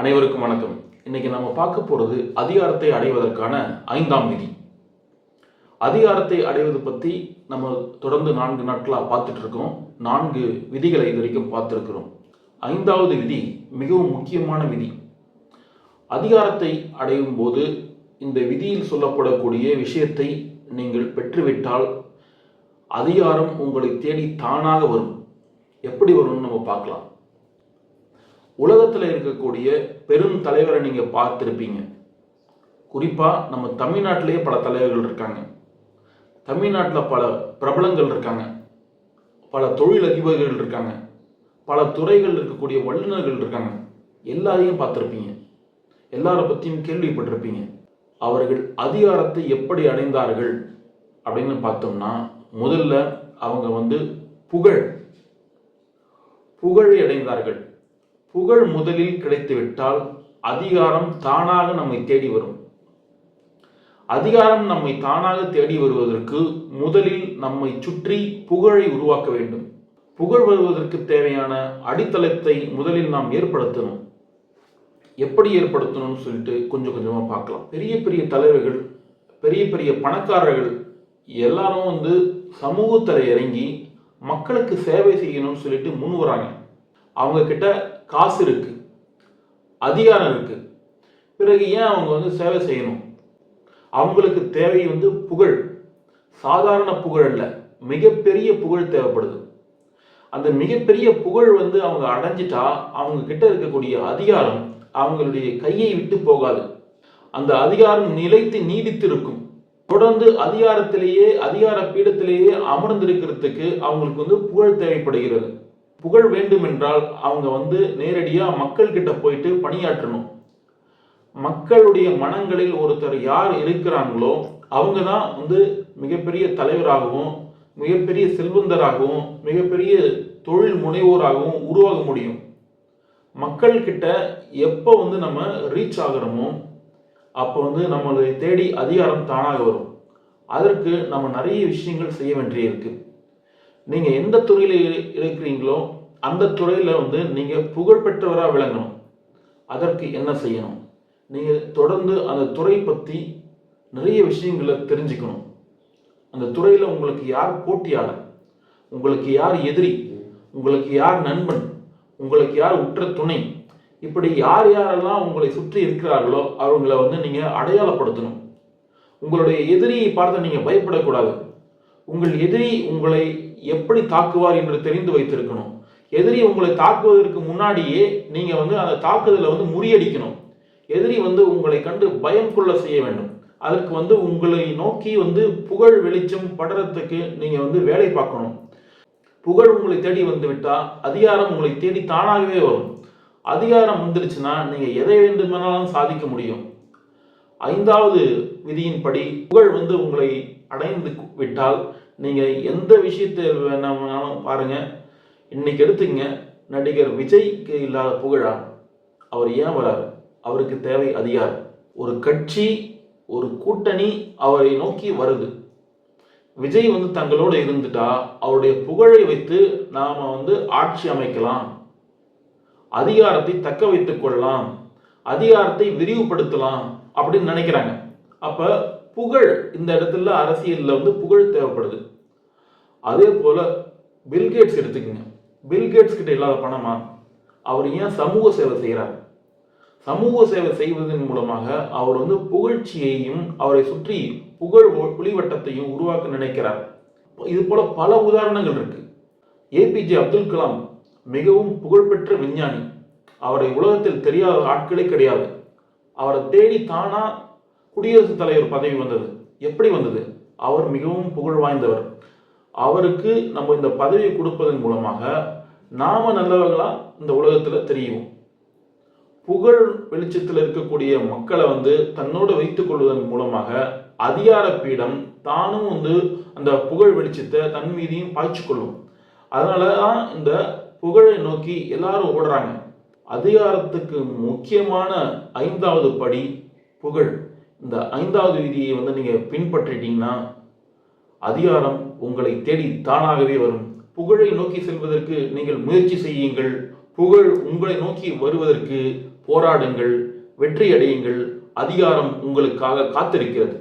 அனைவருக்கும் வணக்கம். இன்னைக்கு நம்ம பார்க்க போறது அதிகாரத்தை அடைவதற்கான ஐந்தாம் விதி. அதிகாரத்தை அடைவது பத்தி நம்ம தொடர்ந்து நான்கு நாட்களாக பார்த்துட்டு இருக்கோம். நான்கு விதிகளை இது வரைக்கும் பார்த்துருக்கிறோம். ஐந்தாவது விதி மிகவும் முக்கியமான விதி. அதிகாரத்தை அடையும் போது இந்த விதியில் சொல்லப்படக்கூடிய விஷயத்தை நீங்கள் பெற்றுவிட்டால் அதிகாரம் உங்களை தேடி தானாக வரும். எப்படி வரும்னு நம்ம பார்க்கலாம். உலகத்தில் இருக்கக்கூடிய பெரும் தலைவரை நீங்கள் பார்த்துருப்பீங்க. குறிப்பாக நம்ம தமிழ்நாட்டிலேயே பல தலைவர்கள் இருக்காங்க. தமிழ்நாட்டில் பல பிரபலங்கள் இருக்காங்க. பல தொழிலதிபர்கள் இருக்காங்க. பல துறைகள் இருக்கக்கூடிய வல்லுநர்கள் இருக்காங்க. எல்லாரையும் பார்த்துருப்பீங்க. எல்லாரை பற்றியும் கேள்விப்பட்டிருப்பீங்க. அவர்கள் அதிகாரத்தை எப்படி அடைந்தார்கள் அப்படின்னு பார்த்தோம்னா முதல்ல அவங்க வந்து புகழ் புகழை அடைந்தார்கள். புகழ் முதலில் கிடைத்துவிட்டால் அதிகாரம் தானாக நம்மை தேடி வரும். அதிகாரம் நம்மை தானாக தேடி வருவதற்கு முதலில் நம்மை சுற்றி புகழை உருவாக்க வேண்டும். புகழ் வருவதற்கு தேவையான அடித்தளத்தை முதலில் நாம் ஏற்படுத்தணும். எப்படி ஏற்படுத்தணும்னு சொல்லிட்டு கொஞ்சம் கொஞ்சமாக பார்க்கலாம். பெரிய பெரிய தலைவர்கள் பெரிய பெரிய பணக்காரர்கள் எல்லாரும் வந்து சமூகத்தில் இறங்கி மக்களுக்கு சேவை செய்யணும்னு சொல்லிட்டு முன் வராங்க. அவங்க கிட்ட காசு இருக்கு அதிகாரம் இருக்கு. பிறகு ஏன் அவங்க வந்து சேவை செய்யணும்? அவங்களுக்கு தேவை வந்து புகழ். சாதாரண புகழ் அல்ல மிகப்பெரிய புகழ் தேவைப்படுது. அந்த மிகப்பெரிய புகழ் வந்து அவங்க அடைஞ்சிட்டா அவங்க கிட்ட இருக்கக்கூடிய அதிகாரம் அவங்களுடைய கையை விட்டு போகாது. அந்த அதிகாரம் நிலைத்து நீடித்து இருக்கும் தொடர்ந்து அதிகாரத்திலேயே அதிகார பீடத்திலேயே அமர்ந்திருக்கிறதுக்கு அவங்களுக்கு வந்து புகழ் தேவைப்படுகிறது. புகழ் வேண்டும் என்றால் அவங்க வந்து நேரடியாக மக்கள்கிட்ட போயிட்டு பணியாற்றணும். மக்களுடைய மனங்களில் ஒருத்தர் யார் இருக்கிறாங்களோ அவங்க தான் வந்து மிகப்பெரிய தலைவராகவும் மிகப்பெரிய செல்வந்தராகவும் மிகப்பெரிய தொழில் முனைவோராகவும் உருவாக முடியும். மக்கள்கிட்ட எப்போ வந்து நம்ம ரீச் ஆகிறோமோ அப்போ வந்து நம்மளை தேடி அதிகாரம் தானாக வரும். அதற்கு நம்ம நிறைய விஷயங்கள் செய்ய வேண்டியிருக்கு நீங்கள் எந்த துறையில் இருக்கிறீங்களோ அந்த துறையில் வந்து நீங்கள் புகழ்பெற்றவராக விளங்கணும். அதற்கு என்ன செய்யணும்? நீங்கள் தொடர்ந்து அந்த துறை பற்றி நிறைய விஷயங்களை தெரிஞ்சுக்கணும். அந்த துறையில் உங்களுக்கு யார் போட்டியாளர் உங்களுக்கு யார் எதிரி? உங்களுக்கு யார் நண்பன்? உங்களுக்கு யார் உற்ற துணை? இப்படி யார் யாரெல்லாம் உங்களை சுற்றி இருக்கிறார்களோ அவங்கள வந்து நீங்கள் அடையாளப்படுத்தணும். உங்களுடைய எதிரியை பார்த்து நீங்கள் பயப்படக்கூடாது. உங்கள் எதிரி உங்களை எப்படி தாக்குவார் என்று தெரிந்து வைத்திருக்கணும். எதிரி உங்களை தாக்குவதற்கு முன்னாடியே நீங்க வந்து அந்த தாக்குதலை வந்து முறியடிக்கணும். எதிரி வந்து உங்களை கண்டு பயம் கொள்ள செய்ய வேண்டும். அதற்கு வந்து உங்களை நோக்கி வந்து புகழ் வெளிச்சம் படறதுக்கு நீங்க வந்து வேலை பார்க்கணும். புகழ் உங்களை தேடி வந்து விட்டா அதிகாரம் உங்களை தேடி தானாகவே வரும். அதிகாரம் வந்துருச்சுன்னா நீங்க எதை வேண்டுமானாலும் சாதிக்க முடியும். ஐந்தாவது விதியின்படி புகழ் வந்து உங்களை அடைந்து விட்டால் நீங்கள் எந்த விஷயத்தை வேணாலும் பாருங்கள் இன்னைக்கு எடுத்துங்க நடிகர் விஜய்க்கு இல்லாத புகழா? அவர் ஏன் வராரு? அவருக்கு தேவை அதிகாரம். ஒரு கட்சி ஒரு கூட்டணி அவரை நோக்கி வருது. விஜய் வந்து தங்களோடு இருந்துட்டா அவருடைய புகழை வைத்து நாம் வந்து ஆட்சி அமைக்கலாம். அதிகாரத்தை தக்க வைத்துக் கொள்ளலாம். அதிகாரத்தை விரிவுபடுத்தலாம். அப்படின்னு நினைக்கிறாங்க. அப்ப புகழ் இந்த இடத்துல அரசியல்ல வந்து புகழ் தேவைப்படுது. அதே போல பில்கேட்ஸ் எடுத்துக்கோங்க. பில்கேட்ஸ் கிட்ட இல்லாத பணமா? அவர் ஏன் சமூக சேவை செய்கிறார் சமூக சேவை செய்வதன் மூலமாக அவர் வந்து புகழ்ச்சியையும் அவரை சுற்றி புகழ் புலிவட்டத்தையும் உருவாக்க நினைக்கிறார். இது போல பல உதாரணங்கள் இருக்கு. ஏபிஜே அப்துல் கலாம் மிகவும் புகழ்பெற்ற விஞ்ஞானி. அவரை உலகத்தில் தெரியாத ஆட்களே கிடையாது. அவரை தேடி தானா குடியரசுத் தலைவர் பதவி வந்தது. எப்படி வந்தது? அவர் மிகவும் புகழ் வாய்ந்தவர். அவருக்கு நம்ம இந்த பதவியை கொடுப்பதன் மூலமாக நாம நல்லவர்களா இந்த உலகத்துல தெரியும் புகழ் வெளிச்சத்தில் இருக்கக்கூடிய மக்களை வந்து தன்னோடு வைத்துக் கொள்வதன் மூலமாக அதிகார பீடம் தானும் வந்து அந்த புகழ் வெளிச்சத்தை தன் மீதியும் பாய்ச்சி கொள்ளும். அதனால தான் இந்த புகழை நோக்கி எல்லாரும் ஓடுறாங்க. அதிகாரத்துக்கு முக்கியமான ஐந்தாவது படி புகழ். இந்த ஐந்தாவது விதியை வந்து நீங்க பின்பற்றிட்டீங்கன்னா அதிகாரம் உங்களை தேடி தானாகவே வரும். புகழை நோக்கி செல்வதற்கு நீங்கள் முயற்சி செய்யுங்கள். புகழ் உங்களை நோக்கி வருவதற்கு போராடுங்கள். வெற்றி அடையுங்கள் அதிகாரம் உங்களுக்காக காத்திருக்கிறது.